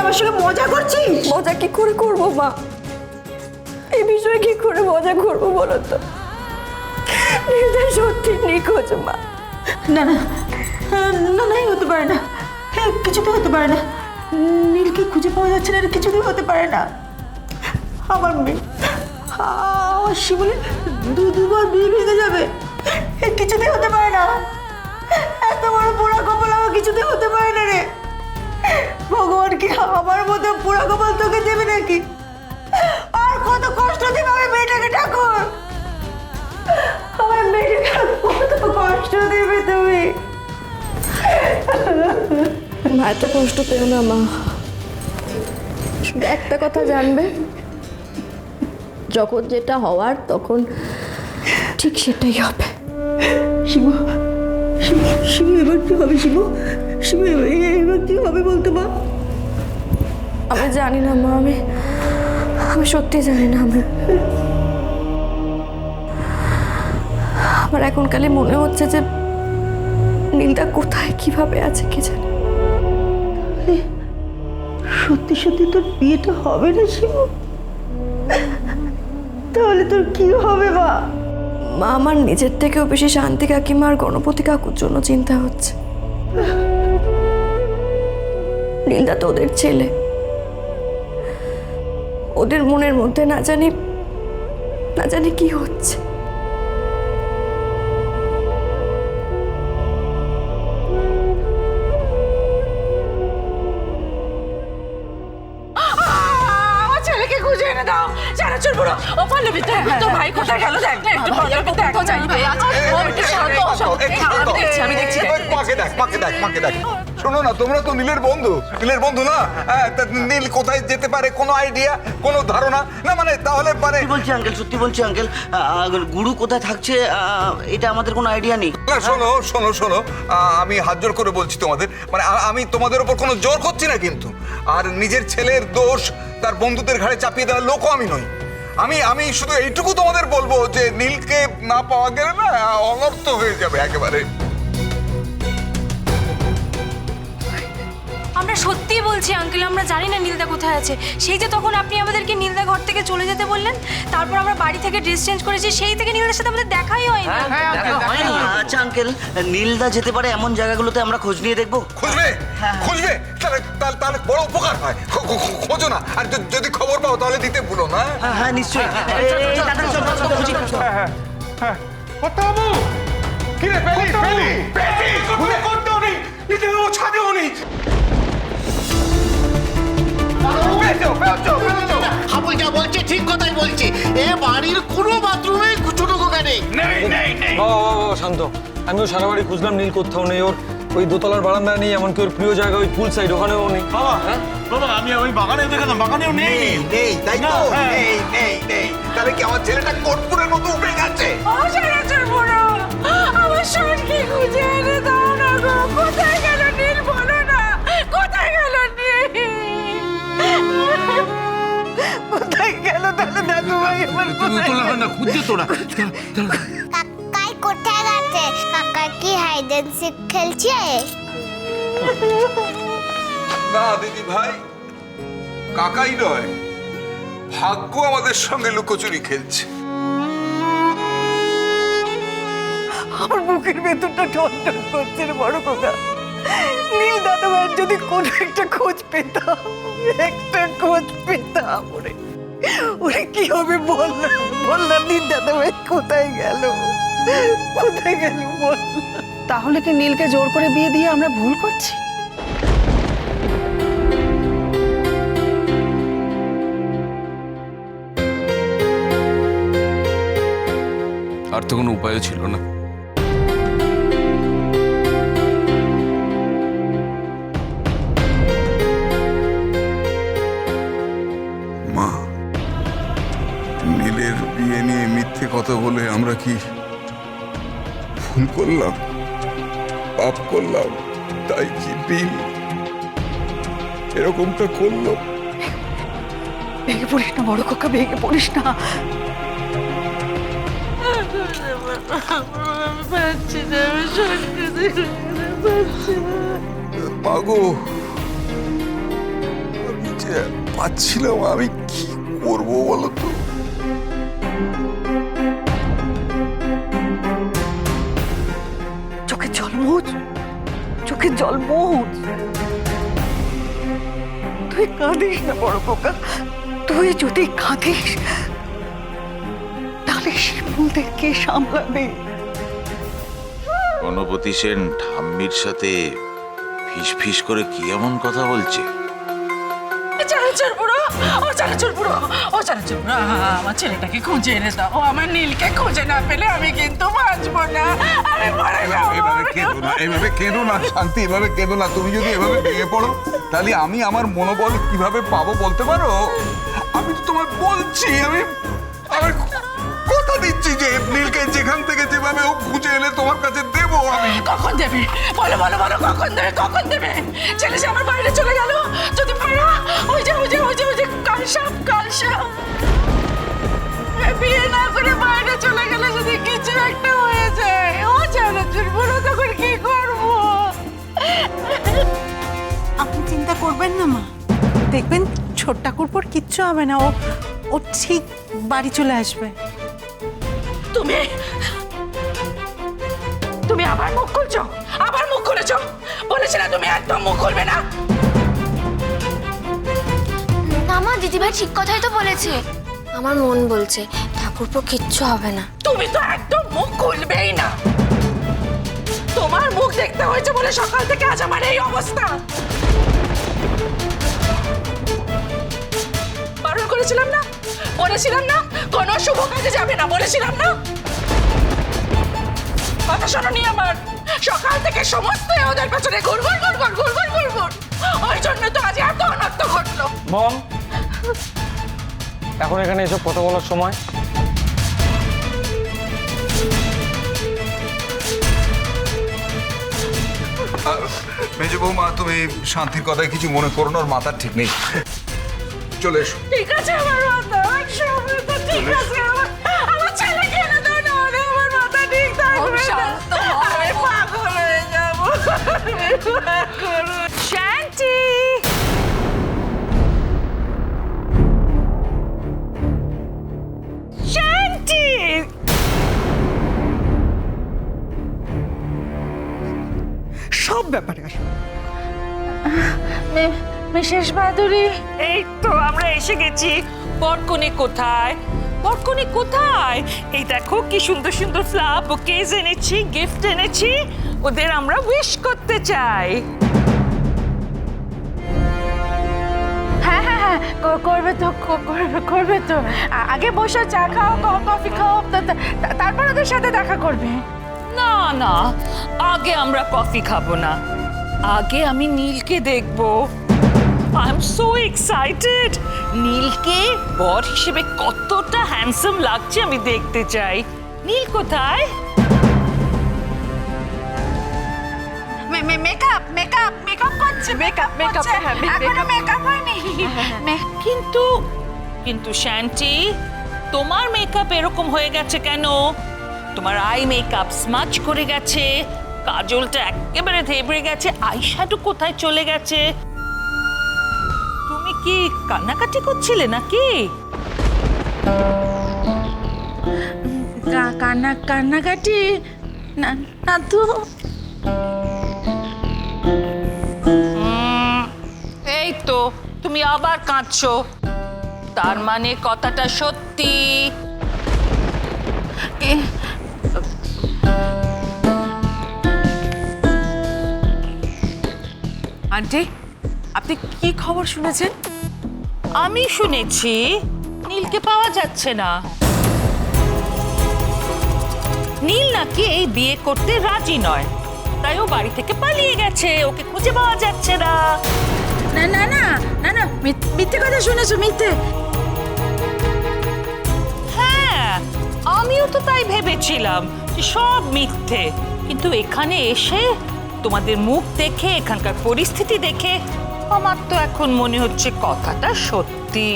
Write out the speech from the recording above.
আমার সঙ্গে মজা করছিস? মজা কি করে করব মা? এই বিষয়ে কি করে মজা করব বলো তো? নীলদা সত্যি নিখোঁজ মা। না না না না এই হতে পারে না। হ্যাঁ কিছুতেই হতে পারে না। নীলকে খুঁজে পাওয়া যাচ্ছে না কিছুতেই হতে পারে না। আমার মেয়ে আমার শিবলি দু দুবার বিয়ে ভেঙে যাবে। কিছুতেই হতে পারে না। এত বড় পোড়া কপাল আমার কিছুতেই হতে পারে না রে। ভগবান কি আমার মতো পোড়া কপাল তোকে দেবে নাকি? আর কত কষ্ট দেবে আমার মেয়েটাকে ঠাকুর? আমার মেয়েটাকে কত কষ্ট দেবে তুমি? মা এত কষ্ট পেও না মা। শুধু একটা কথা জানবে? যখন যেটা হওয়ার তখন ঠিক সেটাই হবে। শিব শিব শিব এবার কি হবে শিব? এবার কি হবে বলতো মা? আমি জানি না মা আমি আমি সত্যি জানি না আমি। আমার এখন মনে হচ্ছে যে নীলদা কোথায় কীভাবে আছে কি জানি। সত্যি সত্যি তোর বিয়েটা হবে না শিব? তাহলে তোর কি হবে মা? মা আমার নিজের থেকেও বেশি শান্তি কাকিমা আর গণপতি কাকুর জন্য চিন্তা হচ্ছে। নীলদা তো ওদের ছেলে। ওদের মনের মধ্যে না জানি না জানি কি হচ্ছে। খুঁজে এনে দাও। চানাচুর বুড়ো ও পল্লবী তোর তোর ভাই কোথায় গেল? দেখ না একটু পল্লবী দেখ তো যাই ভাই আছে ও একটু শান্ত হ, শান্ত হ। এই, আমি দেখছি আমি দেখছি ওই মাকে দেখ মাকে দেখ শোনো না তোমরা তো নীলের বন্ধু। নীলের বন্ধু না? হ্যাঁ, তা নীল কোথায় যেতে পারে? কোনো আইডিয়া কোনো ধারণা? না মানে তাহলে মানে সত্যি বলছি আঙ্কেল সত্যি বলছি আঙ্কেল গুরু কোথায় থাকছে আহ, এটা আমাদের কোনো আইডিয়া নেই। না শোনো শোনো শোনো আহ, আমি হাত জোর করে বলছি তোমাদের। মানে আ- আমি তোমাদের ওপর কোনো জোর করছি না কিন্তু। আর নিজের ছেলের দোষ তার বন্ধুদের ঘাড়ে চাপিয়ে দেওয়ার লোকও আমি নই। আমি আমি শুধু এইটুকু তোমাদের বলব যে নীলকে না পাওয়া গেলে না অনর্থ হয়ে যাবে একেবারে। আমরা সত্যিই বলছি আঙ্কেল আমরা জানি না নীলদা কোথায় আছে। সেই যে তখন আপনি আমাদেরকে নীলদা ঘর থেকে চলে যেতে বললেন তারপর আমরা বাড়ি থেকে ড্রেস চেঞ্জ করেছি সেই থেকে নীলদার সাথে আমাদের দেখাই হয়নি। আচ্ছা আঙ্কেল নীলদা যেতে পারে এমন জায়গাগুলোতে আমরা খোঁজ নিয়ে দেখব? খুঁজবে? খুঁজবে? তাহলে তাহলে তাহলে বড় উপকার হয়। খোঁজো না। আর যদি খবর পাও তাহলে দিতে ভুলো না। হ্যাঁ হ্যাঁ নিশ্চয়ই। খুঁজি। বাবু কি রে পেলি পেলি পেলি করতেও নেই ও ছাদেও নেই। পেছো পেছো পেছো হাবুল যা বলছে ঠিক কথাই বলছে। এ বাড়ির কোনো বাথরুমে ছোট কোকা নেই বাবা বাবা বাবা শান্ত। আমিও সারা বাড়ি খুঁজলাম নীল কোথাও নেই। ওর ওই দোতলার বারান্দা নেই এমনকি ওর প্রিয় জায়গা ওই পুল সাইড ওখানেও নেই। বাবা বাবা আমি ওই বাগানে দেখলাম বাগানেও নেই। নেই নেই তাই তো? হ্যাঁ। নেই নেই নেই। তাহলে কি আমার ছেলেটা কর্পূরের মতো উঠে গেছে? বুড়ো তাহলে দাদু ভাই আমার না খুঁজছে তোরা। কাকাই কোথায় গেছে? কাকা কি হাইড এন্ড সিক খেলছে? না দিদি ভাই কাকাই নয় ভাগ্য আমাদের সঙ্গে লুকোচুরি খেলছে। আমার বুকের ভেতরটা টনটন করছে রে বড় কোকা নীল দাদু ভাইয়ের যদি কোনো একটা খোঁজ পেতাম একটা খোঁজ পেতাম ওরে। ওরে কি হবে বল না বল না নীল দাদু ভাই কোথায় গেল? কোথায় গেল বল। তাহলে কি নীলকে জোর করে বিয়ে দিয়ে আমরা ভুল করছি? আর তো কোনো উপায়ও ছিল না। কথা বলে আমরা কি ভুল করলাম? পাপ করলাম? তাই কি নীল এরকমটা করল? ভেঙে পড়িস না বড় কোকা ভেঙে পড়িস না। মাগো পাচ্ছিলাম আমি কি করব বলো তো? মুচ চোখে জল তুই কাঁদিস না, বড় পোকা তুই যদি কাঁদিস, তাহলে শিমুলদের কে সামলাবে? গণপতি সেন ঠাম্মির সাথে ফিস ফিস করে কি এমন কথা বলছে? চানাচুর বুড়ো ও চানাচুর বুড়ো ও চানাচুর বুড়ো। আমার ছেলেটাকে খুঁজে এনে দাও ও আমার নীলকে খুঁজে না পেলে আমি কিন্তু বাঁচবো না। আমি মরে যাব এভাবে কেঁদো না এভাবে কেঁদো না শান্তি এভাবে কেঁদো না। তুমি যদি এভাবে ভেঙে পড়ো তাহলে আমি আমার মনোবল কীভাবে পাবো বলতে পারো? আমি তো তোমায় বলছি আমি আমি কথা দিচ্ছি যে নীলকে যেখান থেকে যেভাবে ও খুঁজে এলে তোমার কাছে আমি কখন দেবে? বলো বলো বলো কখন দেবে কখন দেবে? ছেলে সে আমার বাইরে চলে গেল। যদি পারা ওই যে ওই যে ওই যে ওই যে কালসাপ কালসাপ। বিয়ে না করে বাইরে চলে গেলে যদি কিছু একটা হয়ে যায় ও চানাচুর বুড়ো তখন কি করব? আপনি চিন্তা করবেন না মা। দেখবেন ছোট ঠাকুরপোর কিচ্ছু হবে না ও ও ঠিক বাড়ি চলে আসবে। তুমি আবার মুখ খুলছো? আবার মুখ খুলেছো? বলেছি না তুমি একদম মুখ খুলবে না। না মা দিদিভাই ঠিক কথাই তো বলেছে। আমার মন বলছে ঠাকুরপো কিচ্ছু হবে না। তুমি তো একদম মুখ খুলবেই না। তোমার মুখ দেখতে হয়েছে বলে সকাল থেকে আজ আমার এই অবস্থা। বারণ করেছিলাম না? বলেছিলাম না কোনো শুভ কাজে যাবে না বলেছিলাম না? কথা শোনি আমার। সকাল থেকে সমস্ত ওদের পেছনে ঘুরঘুর ঘুরঘুর ঘুরঘুর ঘুরঘুর। ওই জন্য তো আজ এত অনর্থ ঘটলো। মম এখন এখানে এসব কথা বলার সময়? মেজো বৌমা তুমি শান্তির কথায় কিছু মনে করো না ওর মাথার ঠিক নেই। চলে এসো। ঠিক আছে আমার মাথা ঠিক আছে মিসেস বাদুরি এই তো আমরা এসে গেছি। বরকনে কোথায়? বরকনে কোথায়? এই দেখো কি সুন্দর সুন্দর ফ্লাওয়ার বুকেজ এনেছি গিফট এনেছি। ওদের আমরা উইশ করতে চাই। হ্যাঁ হ্যাঁ হ্যাঁ ক- করবে তো ক- করবে করবে তো। আ- আগে বসে চা খাও ক- কফি খাও তা- তা- তা- তারপর ওদের সাথে দেখা করবে। না না আগে আমরা কফি খাব না। আগে আমি নীলকে দেখব। আই এম সো এক্সাইটেড নীলকে বর হিসেবে কতটা হ্যান্ডসাম লাগছে আমি দেখতে চাই। নীল কোথায়? মেকআপ মেকআপ মেকআপ করছে মেকআপ মেকআপ এখনও মেকআপ হয়নি। কিন্তু কিন্তু শ্যান্টি তোমার মেকআপ এরকম হয়ে গেছে কেন? তোমার আই মেকআপ স্মাচ করে গেছে। কাজলটা একেবারে ধেবড়ে গেছে আইশ্যাডো কোথায় চলে গেছে? তুমি কি কান্নাকাটি করছিলে নাকি? কা- কান্না কান্নাকাটি? না না তো। উম, এই তো তুমি আবার কাঁদছো। তার মানে কথাটা সত্যি। আন্টি আপনি কি খবর শুনেছেন? আমি শুনেছি নীলকে পাওয়া যাচ্ছে না। নীল নাকি এই বিয়ে করতে রাজি নয়। তাই ও বাড়ি থেকে পালিয়ে গেছে ওকে খুঁজে পাওয়া যাচ্ছে না। না না না না না মিথ- মিথ্যে কথা শুনেছো মিথ্যে। হ্যাঁ আমিও তো তাই ভেবেছিলাম সব মিথ্যে। কিন্তু এখানে এসে তোমাদের মুখ দেখে এখানকার পরিস্থিতি দেখে আমার তো এখন মনে হচ্ছে কথাটা সত্যি।